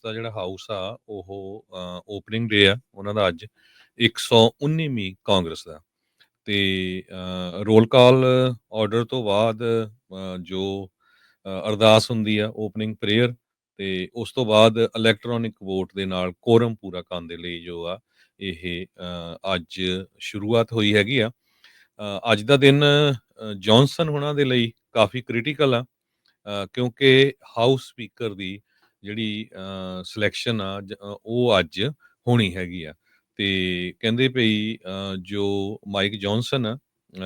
ਕਾਂਗਰਸ ਦਾ ਜਿਹੜਾ ਹਾਊਸ ਆ ਉਹ ਓਪਨਿੰਗ ਡੇ ਆ ਉਹਨਾਂ ਦਾ ਅੱਜ 119ਵੀਂ ਕਾਂਗਰਸ ਦਾ। ਤੇ ਰੋਲ ਕਾਲ ਆਰਡਰ ਤੋਂ ਬਾਅਦ ਜੋ ਅਰਦਾਸ ਹੁੰਦੀ ਆ ਓਪਨਿੰਗ ਪ੍ਰੇਅਰ ਤੇ ਉਸ ਤੋਂ ਬਾਅਦ ਇਲੈਕਟ੍ਰੋਨਿਕ ਵੋਟ ਦੇ ਨਾਲ ਕੋਰਮ ਪੂਰਾ ਕਰਨ ਦੇ ਲਈ ਜੋ ਆ ਇਹ ਅੱਜ ਸ਼ੁਰੂਆਤ ਹੋਈ ਹੈਗੀ ਆ। ਅੱਜ ਦਾ ਦਿਨ ਅ, ਜੌਨਸਨ ਹੁਣਾਂ ਦੇ ਲਈ ਕਾਫੀ ਕ੍ਰਿਟੀਕਲ ਆ ਕਿਉਂਕਿ ਹਾਊਸ ਸਪੀਕਰ ਦੀ ਜਿਹੜੀ ਸਿਲੈਕਸ਼ਨ ਆ ਜ- ਉਹ ਅੱਜ ਹੋਣੀ ਹੈਗੀ ਆ। ਤੇ ਕਹਿੰਦੇ ਭਈ ਜੋ ਮਾਈਕ ਜੌਨਸਨ ਆ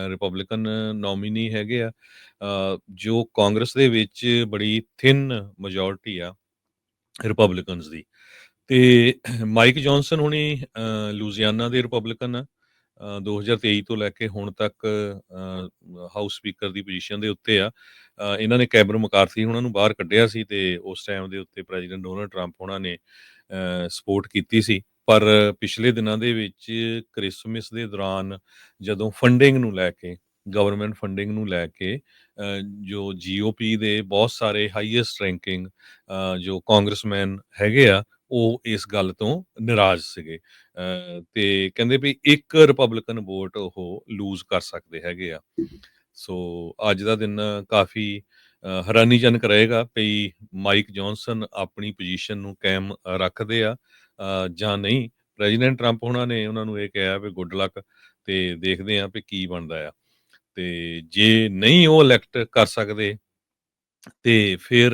ਰਿਪਬਲਿਕਨ ਨੋਮੀਨੀ ਹੈਗੇ ਆ ਜੋ ਕਾਂਗਰਸ ਦੇ ਵਿੱਚ ਬੜੀ ਥਿਨ ਮੈਜੋਰਟੀ ਆ ਰਿਪਬਲਿਕਨਸ ਦੀ। ਤੇ ਮਾਈਕ ਜੌਨਸਨ ਹੁਣੀ ਅ, ਲੂਜ਼ੀਆਨਾ ਦੇ ਰਿਪਬਲਿਕਨ ਆ। 2023 ਤੋਂ ਲੈ ਕੇ ਹੁਣ ਤੱਕ ਹਾਊਸ ਸਪੀਕਰ ਦੀ ਪੋਜੀਸ਼ਨ ਦੇ ਉੱਤੇ ਆ। ਇਹਨਾਂ ਨੇ ਕੈਬਰ ਮਕਾਰਥੀ ਉਹਨਾਂ ਨੂੰ ਬਾਹਰ ਕੱਢਿਆ ਸੀ ਤੇ ਉਸ ਟਾਈਮ ਦੇ ਉੱਤੇ ਪ੍ਰੈਜ਼ੀਡੈਂਟ ਡੋਨਲਡ ਟਰੰਪ ਉਹਨਾਂ ਨੇ ਸਪੋਰਟ ਕੀਤੀ ਸੀ। ਪਰ ਪਿਛਲੇ ਦਿਨਾਂ ਦੇ ਵਿੱਚ ਕ੍ਰਿਸਮਸ ਦੇ ਦੌਰਾਨ ਜਦੋਂ ਫੰਡਿੰਗ ਨੂੰ ਲੈ ਕੇ ਗਵਰਨਮੈਂਟ ਫੰਡਿੰਗ ਨੂੰ ਲੈ ਕੇ ਅ, ਜੋ ਜੀਓਪੀ ਦੇ ਬਹੁਤ ਸਾਰੇ ਹਾਈਐਸਟ ਰੈਂਕਿੰਗ ਜੋ ਕਾਂਗਰਸਮੈਨ ਹੈਗੇ ਆ ਉਹ ਇਸ ਗੱਲ ਤੋਂ ਨਾਰਾਜ਼ ਸੀਗੇ। ਤੇ ਕਹਿੰਦੇ ਵੀ ਇੱਕ ਰਿਪਬਲਿਕਨ ਵੋਟ ਉਹ ਲੂਜ਼ ਕਰ ਸਕਦੇ ਹੈਗੇ ਆ। ਸੋ ਅੱਜ ਦਾ ਦਿਨ ਕਾਫੀ ਹੈਰਾਨੀਜਨਕ ਰਹੇਗਾ ਵੀ ਮਾਈਕ ਜੌਨਸਨ ਆਪਣੀ ਪੋਜੀਸ਼ਨ ਨੂੰ ਕਾਇਮ ਰੱਖਦੇ ਆ ਜਾਂ ਨਹੀਂ। ਪ੍ਰੈਜ਼ੀਡੈਂਟ ਟਰੰਪ ਉਹਨਾਂ ਨੇ ਉਹਨਾਂ ਨੂੰ ਇਹ ਕਿਹਾ ਵੀ ਗੁੱਡ ਲੱਕ ਤੇ ਦੇਖਦੇ ਆ ਵੀ ਕੀ ਬਣਦਾ ਆ। ਤੇ ਜੇ ਨਹੀਂ ਉਹ ਇਲੈਕਟ ਕਰ ਸਕਦੇ ਤੇ ਫਿਰ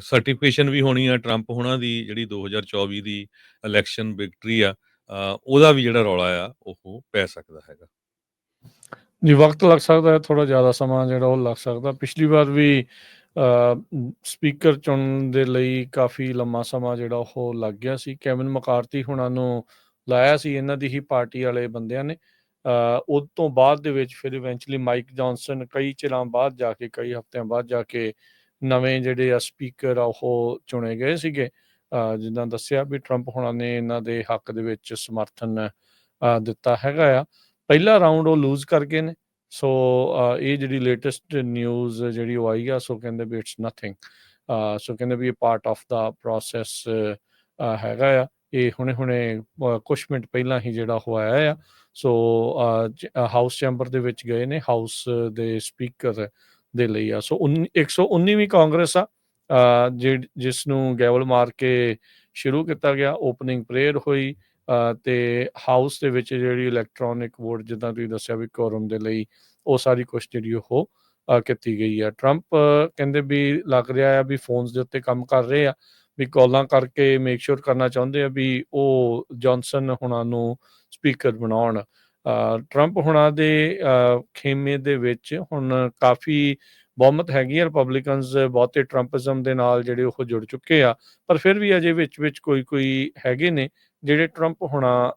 ਸਰਟੀਫਿਕੇਸ਼ਨ ਵੀ ਹੋਣੀ ਆ ਟਰੰਪ ਹੋਣਾ ਦੀ ਜਿਹੜੀ 2024 ਦੀ ਇਲੈਕਸ਼ਨ ਵਿਕਟਰੀ ਆ ਉਹਦਾ ਵੀ ਜਿਹੜਾ ਰੌਲਾ ਆ ਉਹ ਪੈ ਸਕਦਾ ਹੈਗਾ। ਜੀ ਵਕਤ ਲੱਗ ਸਕਦਾ ਹੈ ਥੋੜਾ ਜ਼ਿਆਦਾ ਸਮਾਂ ਜਿਹੜਾ ਉਹ ਲੱਗ ਸਕਦਾ। ਪਿਛਲੀ ਵਾਰ ਵੀ ਸਪੀਕਰ ਚੁਣਨ ਦੇ ਲਈ ਕਾਫੀ ਲੰਮਾ ਸਮਾਂ ਜਿਹੜਾ ਉਹ ਲੱਗ ਗਿਆ ਸੀ। ਕੈਵਨ ਮਕਾਰਤੀ ਹੁਣਾਂ ਨੂੰ ਲਾਇਆ ਸੀ ਇਹਨਾਂ ਦੀ ਹੀ ਪਾਰਟੀ ਵਾਲੇ ਬੰਦਿਆਂ ਨੇ। ਅ, ਉਹ ਤੋਂ ਬਾਅਦ ਦੇ ਵਿੱਚ ਫਿਰ ਇਵੈਂਚੁਅਲੀ ਮਾਈਕ ਜੌਨਸਨ ਕਈ ਚਿਰਾਂ ਬਾਅਦ ਜਾ ਕੇ ਕਈ ਹਫ਼ਤਿਆਂ ਬਾਅਦ ਜਾ ਕੇ ਨਵੇਂ ਜਿਹੜੇ ਆ ਸਪੀਕਰ ਆ ਉਹ ਚੁਣੇ ਗਏ ਸੀਗੇ। ਅ, ਜਿੱਦਾਂ ਦੱਸਿਆ ਵੀ ਟਰੰਪ ਹੁਣਾਂ ਨੇ ਇਹਨਾਂ ਦੇ ਹੱਕ ਦੇ ਵਿੱਚ ਸਮਰਥਨ ਦਿੱਤਾ ਹੈਗਾ ਆ। ਪਹਿਲਾ ਰਾਉਂਡ ਉਹ ਲੂਜ਼ ਕਰਕੇ ਨੇ। ਸੋ ਇਹ ਜਿਹੜੀ ਲੇਟੈਸਟ ਨਿਊਜ਼ ਜਿਹੜੀ ਉਹ ਆਈ ਆ ਸੋ ਕਹਿੰਦੇ ਵੀ ਇਟਸ ਨਥਿੰਗ ਸੋ ਕਹਿੰਦੇ ਵੀ ਇਹ ਪਾਰਟ ਆਫ ਦਾ ਪ੍ਰੋਸੈਸ ਹੈਗਾ ਆ। ਇਹ ਹੁਣੇ ਹੁਣੇ ਕੁਝ ਮਿੰਟ ਪਹਿਲਾਂ ਹੀ ਜਿਹੜਾ ਹੋਇਆ ਆ। ਸੋ ਹਾਊਸ ਚੈਂਬਰ ਦੇ ਵਿੱਚ ਗਏ ਨੇ। ਹਾਊਸ ਦੇ ਸਪੀਕਰ ਦੇ ਲਈ ਆ। ਸੋ 119ਵੀਂ ਕਾਂਗਰਸ ਆ ਜਿਸ ਨੂੰ ਗੈਵਲ ਮਾਰ ਕੇ ਸ਼ੁਰੂ ਕੀਤਾ ਗਿਆ ਓਪਨਿੰਗ ਪ੍ਰੇਅਰ ਹੋਈ ਤੇ ਹਾਊਸ ਦੇ ਵਿੱਚ ਜਿਹੜੀ ਇਲੈਕਟ੍ਰੋਨਿਕ ਵੋਟ ਜਿੱਦਾਂ ਤੁਸੀਂ ਦੱਸਿਆ ਵੀ ਕੋਰਮ ਦੇ ਲਈ, ਉਹ ਸਾਰੀ ਕੁਛ ਜਿਹੜੀ ਉਹ ਕੀਤੀ ਗਈ ਆ। ਟਰੰਪ ਕਹਿੰਦੇ ਵੀ ਲੱਗ ਰਿਹਾ ਆ ਵੀ ਫੋਨਸ ਦੇ ਉੱਤੇ ਕੰਮ ਕਰ ਰਹੇ ਆ, ਵੀ ਕਾਲਾਂ ਕਰਕੇ ਮੇਕ ਸ਼ੋਰ ਕਰਨਾ ਚਾਹੁੰਦੇ ਆ ਵੀ ਉਹ ਜੌਨਸਨ ਹੁਣਾਂ ਨੂੰ ਸਪੀਕਰ ਬਣਾਉਣ। ਟਰੰਪ ਹੁਣਾਂ ਦੇ ਅ, ਖੇਮੇ ਦੇ ਵਿੱਚ ਹੁਣ ਕਾਫੀ ਬਹੁਮਤ ਹੈਗੀ ਆ ਰਿਪਬਲਿਕਨਸ ਬਹੁਤੇ ਟਰੰਪਿਜ਼ਮ ਦੇ ਨਾਲ ਜਿਹੜੇ ਉਹ ਜੁੜ ਚੁੱਕੇ ਆ ਪਰ ਫਿਰ ਵੀ ਅਜੇ ਵਿੱਚ ਵਿੱਚ ਕੋਈ ਕੋਈ ਹੈਗੇ ਨੇ ਜਿਹੜੇ ਟਰੰਪ ਹੁਣਾ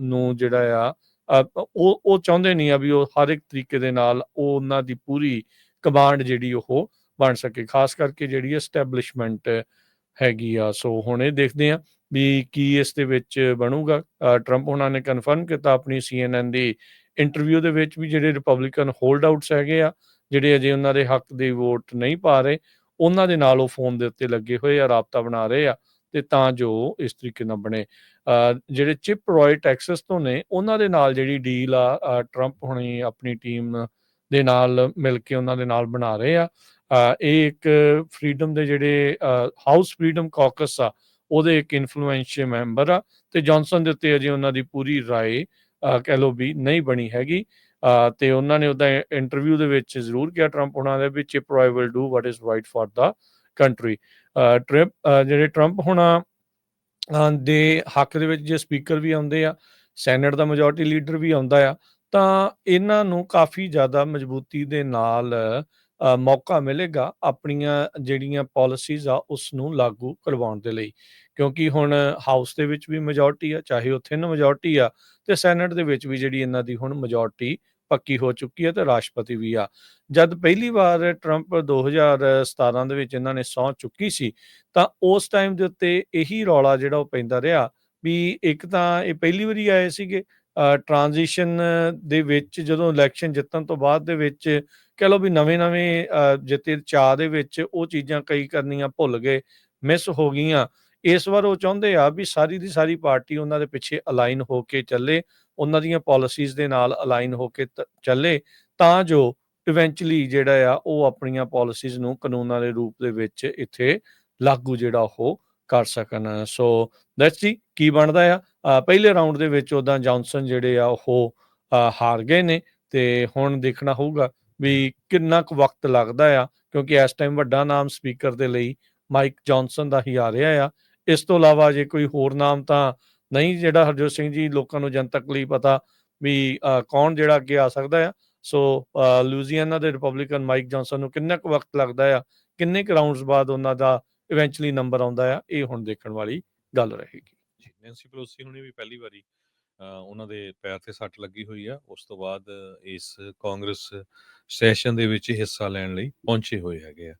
ਨੂੰ ਜਿਹੜਾ ਆ ਉਹ ਉਹ ਚਾਹੁੰਦੇ ਨਹੀਂ ਆ ਵੀ ਉਹ ਹਰ ਇੱਕ ਤਰੀਕੇ ਦੇ ਨਾਲ ਉਹ ਉਹਨਾਂ ਦੀ ਪੂਰੀ ਕਮਾਂਡ ਜਿਹੜੀ ਉਹ ਬਣ ਸਕੇ ਖਾਸ ਕਰਕੇ ਜਿਹੜੀ ਐਸਟੈਬਲਿਸ਼ਮੈਂਟ ਹੈਗੀ ਆ ਸੋ ਹੁਣ ਇਹ ਦੇਖਦੇ ਆ। ਵੀ ਕੀ ਇਸ ਦੇ ਵਿੱਚ ਬਣੂਗਾ? ਟਰੰਪ ਉਹਨਾਂ ਨੇ ਕਨਫਰਮ ਕੀਤਾ ਆਪਣੀ CNN ਦੀ ਇੰਟਰਵਿਊ ਦੇ ਵਿੱਚ ਵੀ ਜਿਹੜੇ ਰਿਪਬਲਿਕਨ ਹੋਲਡ ਆਊਟਸ ਹੈਗੇ ਆ, ਜਿਹੜੇ ਅਜੇ ਉਹਨਾਂ ਦੇ ਹੱਕ ਦੀ ਵੋਟ ਨਹੀਂ ਪਾ ਰਹੇ, ਉਹਨਾਂ ਦੇ ਨਾਲ ਉਹ ਫੋਨ ਦੇ ਉੱਤੇ ਲੱਗੇ ਹੋਏ ਆ, ਰਾਬਤਾ ਬਣਾ ਰਹੇ ਆ ਤੇ ਤਾਂ ਜੋ ਇਸ ਤਰੀਕੇ ਨਾਲ ਬਣੇ। ਜਿਹੜੇ ਚਿਪ ਰੋਇ ਟੈਕਸਸ ਤੋਂ ਨੇ, ਉਹਨਾਂ ਦੇ ਨਾਲ ਜਿਹੜੀ ਡੀਲ ਆ ਟਰੰਪ ਹੁਣੀ ਆਪਣੀ ਟੀਮ ਦੇ ਨਾਲ ਮਿਲ ਕੇ ਉਹਨਾਂ ਦੇ ਨਾਲ ਬਣਾ ਰਹੇ ਆ। ਇਹ ਇੱਕ ਫਰੀडम ਦੇ ਜਿਹੜੇ ਹਾਊਸ ਫਰੀडम ਕਾਕਸ ਆ ਉਹਦੇ ਇੱਕ ਇਨਫਲੂਐਂਸ਼ੀਅਲ ਮੈਂਬਰ ਆ ਤੇ ਜੌਨਸਨ ਦੇ ਉੱਤੇ ਅਜੇ ਉਹਨਾਂ ਦੀ ਪੂਰੀ ਰਾਏ ਕਹਿ ਲਓ ਵੀ ਨਹੀਂ ਬਣੀ ਹੈਗੀ। ਤੇ ਉਹਨਾਂ ਨੇ ਉਹਦਾ ਇੰਟਰਵਿਊ ਦੇ ਵਿੱਚ ਜ਼ਰੂਰ ਕਿਹਾ ਟਰੰਪ ਉਹਨਾਂ ਦੇ ਵੀ Chip Roy will do what is right for the country trip ਜਿਹੜੇ ਟਰੰਪ ਹੁਣਾ ਦੇ ਹੱਕ ਦੇ ਵਿੱਚ ਜੇ ਸਪੀਕਰ ਵੀ ਆਉਂਦੇ ਆ ਸੈਨੇਟ ਦਾ ਮੈਜੋਰਟੀ ਲੀਡਰ ਵੀ ਆਉਂਦਾ ਆ, ਤਾਂ ਇਹਨਾਂ ਨੂੰ ਕਾਫੀ ਜ਼ਿਆਦਾ ਮਜ਼ਬੂਤੀ ਦੇ ਨਾਲ ਮੌਕਾ ਮਿਲੇਗਾ ਆਪਣੀਆਂ ਜਿਹੜੀਆਂ ਪਾਲਿਸੀਜ਼ ਆ ਉਸ ਨੂੰ ਲਾਗੂ ਕਰਵਾਉਣ ਦੇ ਲਈ। ਕਿਉਂਕਿ ਹੁਣ ਹਾਊਸ ਦੇ ਵਿੱਚ ਵੀ ਮੈਜੋਰਟੀ ਆ, ਚਾਹੇ ਉਹ ਥਿਨ ਮੈਜੋਰਟੀ ਆ, ਤੇ ਸੈਨੇਟ ਦੇ ਵਿੱਚ ਵੀ ਜਿਹੜੀ ਇਹਨਾਂ ਦੀ ਹੁਣ ਮੈਜੋਰਟੀ ਪੱਕੀ ਹੋ ਚੁੱਕੀ ਹੈ ਤੇ ਰਾਸ਼ਟਰਪਤੀ ਵੀ ਆ। ਜਦ ਪਹਿਲੀ ਵਾਰ ਟਰੰਪ 2017 ਦੇ ਵਿੱਚ ਇਹਨਾਂ ਨੇ ਸਹੁੰ ਚੁੱਕੀ ਸੀ, ਤਾਂ ਉਸ ਟਾਈਮ ਦੇ ਉੱਤੇ ਇਹੀ ਰੌਲਾ ਜਿਹੜਾ ਉਹ ਪੈਂਦਾ ਰਿਹਾ ਵੀ ਇੱਕ ਤਾਂ ਇਹ ਪਹਿਲੀ ਵਾਰੀ ਆਏ ਸੀਗੇ ਟ੍ਰਾਂਜੀਸ਼ਨ ਦੇ ਵਿੱਚ ਜਦੋਂ ਇਲੈਕਸ਼ਨ ਜਿੱਤਣ ਤੋਂ ਬਾਅਦ ਦੇ ਵਿੱਚ ਕਹਿ ਲਓ ਵੀ ਨਵੇਂ-ਨਵੇਂ ਅ, ਜਿੱਤੇ ਚਾਹ ਦੇ ਵਿੱਚ ਉਹ ਚੀਜ਼ਾਂ ਕਈ ਕਰਨੀਆਂ ਭੁੱਲ ਗਏ ਮਿਸ ਹੋ ਗਈਆਂ। ਇਸ ਵਾਰ ਉਹ ਚਾਹੁੰਦੇ ਆ ਵੀ ਸਾਰੀ ਦੀ ਸਾਰੀ ਪਾਰਟੀ ਉਹਨਾਂ ਦੇ ਪਿੱਛੇ ਅਲਾਈਨ ਹੋ ਕੇ ਚੱਲੇ ਉਹਨਾਂ ਦੀਆਂ ਪਾਲਿਸੀਜ਼ ਦੇ ਨਾਲ ਅਲਾਈਨ ਹੋ ਕੇ ਚੱਲੇ ਤਾਂ ਜੋ ਇਵੈਂਚੁਅਲੀ ਜਿਹੜਾ ਆ ਉਹ ਆਪਣੀਆਂ ਪਾਲਿਸੀਜ਼ ਨੂੰ ਕਾਨੂੰਨਾਂ ਦੇ ਰੂਪ ਦੇ ਵਿੱਚ ਇੱਥੇ ਲਾਗੂ ਜਿਹੜਾ ਉਹ ਕਰ ਸਕਣ। ਸੋ ਲੈਟਸ ਸੀ ਕੀ ਬਣਦਾ ਆ। ਪਹਿਲੇ ਰਾਉਂਡ ਦੇ ਵਿੱਚ ਉਦਾਂ ਜੌਨਸਨ ਜਿਹੜੇ ਆ ਉਹ ਹਾਰ ਗਏ ਨੇ ਤੇ ਹੁਣ ਦੇਖਣਾ ਹੋਊਗਾ ਵੀ ਕਿੰਨਾ ਕੁ ਵਕਤ ਲੱਗਦਾ ਆ, ਕਿਉਂਕਿ ਇਸ ਟਾਈਮ ਵੱਡਾ ਨਾਮ ਸਪੀਕਰ ਦੇ ਲਈ ਮਾਈਕ ਜੌਨਸਨ ਦਾ ਹੀ ਆ ਰਿਹਾ ਆ। ਇਸ ਤੋਂ ਇਲਾਵਾ ਜੇ ਕੋਈ ਹੋਰ ਨਾਮ ਤਾਂ ਨਹੀਂ, ਜਿਹੜਾ ਹਰਜੋਤ ਸਿੰਘ ਜੀ ਲੋਕਾਂ ਨੂੰ ਜਨਤਕ ਲਈ ਪਤਾ ਵੀ ਕੌਣ ਜਿਹੜਾ ਅੱਗੇ ਆ ਸਕਦਾ ਆ। ਸੋ ਲੂਜ਼ੀਆਨਾ ਦੇ ਰਿਪਬਲਿਕਨ ਮਾਈਕ ਜੌਨਸਨ ਨੂੰ ਕਿੰਨਾ ਕੁ ਵਕਤ ਲੱਗਦਾ ਆ, ਕਿੰਨੇ ਕੁ ਰਾਉਂਡਸ ਬਾਅਦ ਉਹਨਾਂ ਦਾ ਇਵੈਂਚੁਅਲੀ ਨੰਬਰ ਆਉਂਦਾ ਆ, ਇਹ ਹੁਣ ਦੇਖਣ ਵਾਲੀ ਗੱਲ ਰਹੇਗੀ। ਜੀ ਨੈਂਸੀ ਪਲੋਸੀ ਹੁਣੇ ਵੀ ਪਹਿਲੀ ਵਾਰੀ ਉਹਨਾਂ ਦੇ ਪੈਰ ਤੇ ਸੱਟ ਲੱਗੀ ਹੋਈ ਆ। ਉਸ ਤੋਂ ਬਾਅਦ ਇਸ ਕਾਂਗਰਸ ਸੈਸ਼ਨ ਦੇ ਵਿੱਚ ਹਿੱਸਾ ਲੈਣ ਲਈ ਪਹੁੰਚੇ ਹੋਏ ਹੈਗੇ ਆ।